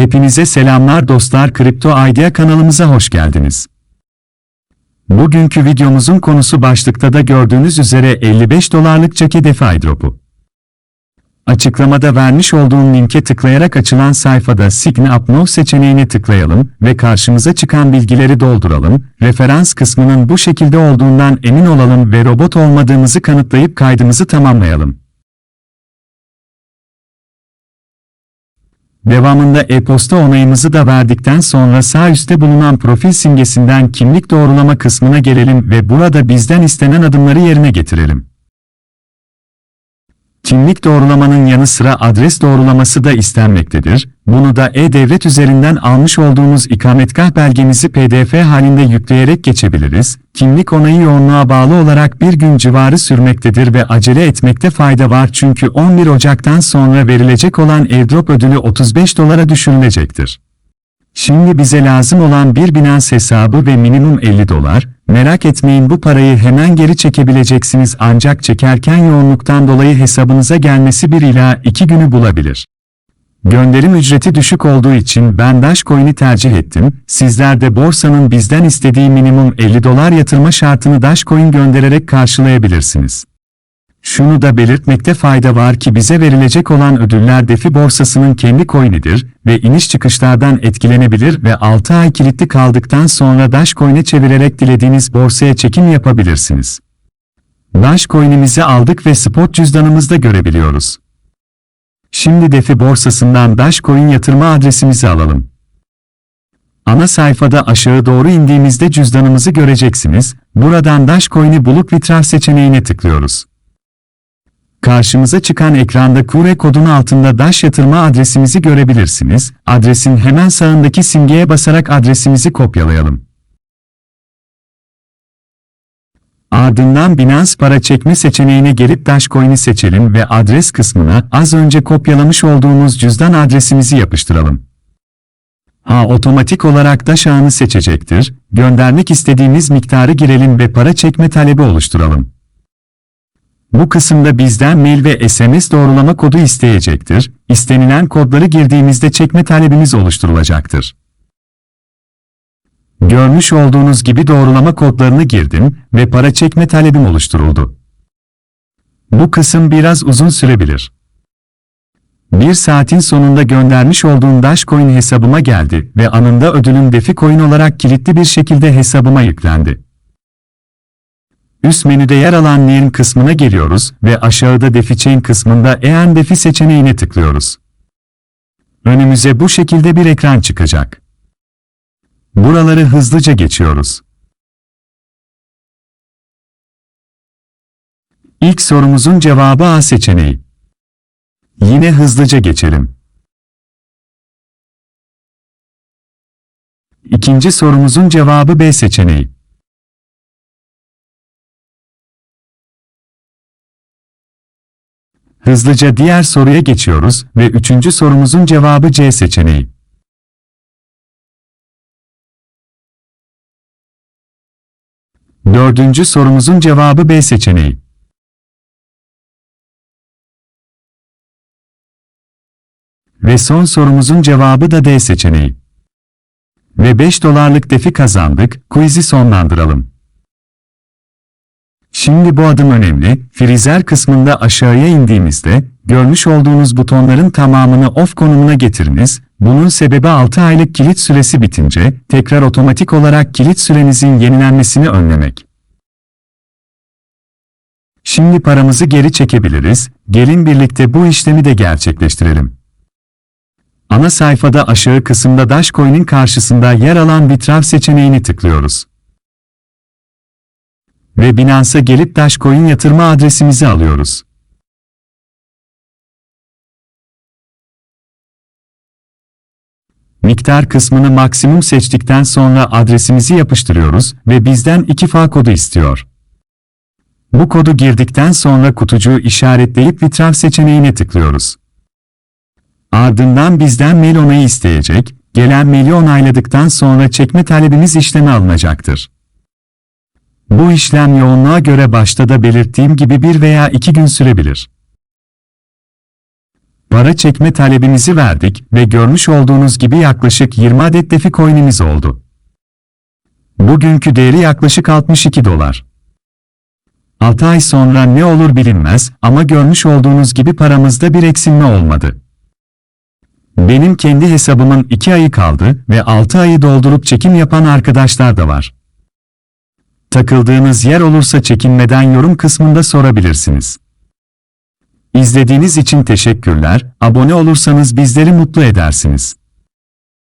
Hepinize selamlar dostlar Kripto Idea kanalımıza hoş geldiniz. Bugünkü videomuzun konusu başlıkta da gördüğünüz üzere 55 dolarlık Jackie DeFi airdrop'u. Açıklamada vermiş olduğum linke tıklayarak açılan sayfada Sign Up Now seçeneğine tıklayalım ve karşımıza çıkan bilgileri dolduralım, referans kısmının bu şekilde olduğundan emin olalım ve robot olmadığımızı kanıtlayıp kaydımızı tamamlayalım. Devamında e-posta onayımızı da verdikten sonra sağ üstte bulunan profil simgesinden kimlik doğrulama kısmına gelelim ve burada bizden istenen adımları yerine getirelim. Kimlik doğrulamanın yanı sıra adres doğrulaması da istenmektedir. Bunu da e-devlet üzerinden almış olduğumuz ikametgah belgemizi pdf halinde yükleyerek geçebiliriz. Kimlik onayı yoğunluğa bağlı olarak bir gün civarı sürmektedir ve acele etmekte fayda var çünkü 11 Ocak'tan sonra verilecek olan airdrop ödülü 35 dolara düşürülecektir. Şimdi bize lazım olan bir Binance hesabı ve minimum 50 dolar, merak etmeyin bu parayı hemen geri çekebileceksiniz ancak çekerken yoğunluktan dolayı hesabınıza gelmesi 1 ila 2 günü bulabilir. Gönderim ücreti düşük olduğu için ben Dashcoin'i tercih ettim. Sizler de borsanın bizden istediği minimum 50 dolar yatırma şartını Dashcoin göndererek karşılayabilirsiniz. Şunu da belirtmekte fayda var ki bize verilecek olan ödüller defi borsasının kendi coin'idir ve iniş çıkışlardan etkilenebilir ve 6 ay kilitli kaldıktan sonra Dashcoin'e çevirerek dilediğiniz borsaya çekim yapabilirsiniz. Dashcoin'imizi aldık ve spot cüzdanımızda görebiliyoruz. Şimdi defi borsasından Dashcoin yatırma adresimizi alalım. Ana sayfada aşağı doğru indiğimizde cüzdanımızı göreceksiniz. Buradan Dashcoin'i bulup vitrar seçeneğine tıklıyoruz. Karşımıza çıkan ekranda kure kodun altında Dash yatırma adresimizi görebilirsiniz. Adresin hemen sağındaki simgeye basarak adresimizi kopyalayalım. Ardından Binance para çekme seçeneğine gelip Dashcoin'i seçelim ve adres kısmına az önce kopyalamış olduğumuz cüzdan adresimizi yapıştıralım. Ha otomatik olarak Dash ağını seçecektir. Göndermek istediğimiz miktarı girelim ve para çekme talebi oluşturalım. Bu kısımda bizden mail ve SMS doğrulama kodu isteyecektir. İstenilen kodları girdiğimizde çekme talebimiz oluşturulacaktır. Görmüş olduğunuz gibi doğrulama kodlarını girdim ve para çekme talebim oluşturuldu. Bu kısım biraz uzun sürebilir. Bir saatin sonunda göndermiş olduğum Dashcoin hesabıma geldi ve anında ödülüm Defi Coin olarak kilitli bir şekilde hesabıma yüklendi. Üst menüde yer alan Nearn kısmına geliyoruz ve aşağıda Defi Chain kısmında Earn Defi seçeneğine tıklıyoruz. Önümüze bu şekilde bir ekran çıkacak. Buraları hızlıca geçiyoruz. İlk sorumuzun cevabı A seçeneği. Yine hızlıca geçelim. İkinci sorumuzun cevabı B seçeneği. Hızlıca diğer soruya geçiyoruz ve üçüncü sorumuzun cevabı C seçeneği. Dördüncü sorumuzun cevabı B seçeneği. Ve son sorumuzun cevabı da D seçeneği. Ve 5 dolarlık defi kazandık, quiz'i sonlandıralım. Şimdi bu adım önemli, frizer kısmında aşağıya indiğimizde, görmüş olduğunuz butonların tamamını off konumuna getiriniz, bunun sebebi 6 aylık kilit süresi bitince, tekrar otomatik olarak kilit sürenizin yenilenmesini önlemek. Şimdi paramızı geri çekebiliriz, gelin birlikte bu işlemi de gerçekleştirelim. Ana sayfada aşağı kısımda Dashcoin'in karşısında yer alan Vitrav seçeneğini tıklıyoruz ve Binance'a gelip Dashcoin yatırma adresimizi alıyoruz. Miktar kısmını maksimum seçtikten sonra adresimizi yapıştırıyoruz ve bizden iki fa kodu istiyor. Bu kodu girdikten sonra kutucuğu işaretleyip Vitrav seçeneğine tıklıyoruz. Ardından bizden mail onayı isteyecek, gelen maili onayladıktan sonra çekme talebimiz işleme alınacaktır. Bu işlem yoğunluğa göre başta da belirttiğim gibi bir veya iki gün sürebilir. Para çekme talebimizi verdik ve görmüş olduğunuz gibi yaklaşık 20 adet defi coin'imiz oldu. Bugünkü değeri yaklaşık 62 dolar. 6 ay sonra ne olur bilinmez ama görmüş olduğunuz gibi paramızda bir eksilme olmadı. Benim kendi hesabımın 2 ayı kaldı ve 6 ayı doldurup çekim yapan arkadaşlar da var. Takıldığınız yer olursa çekinmeden yorum kısmında sorabilirsiniz. İzlediğiniz için teşekkürler, abone olursanız bizleri mutlu edersiniz.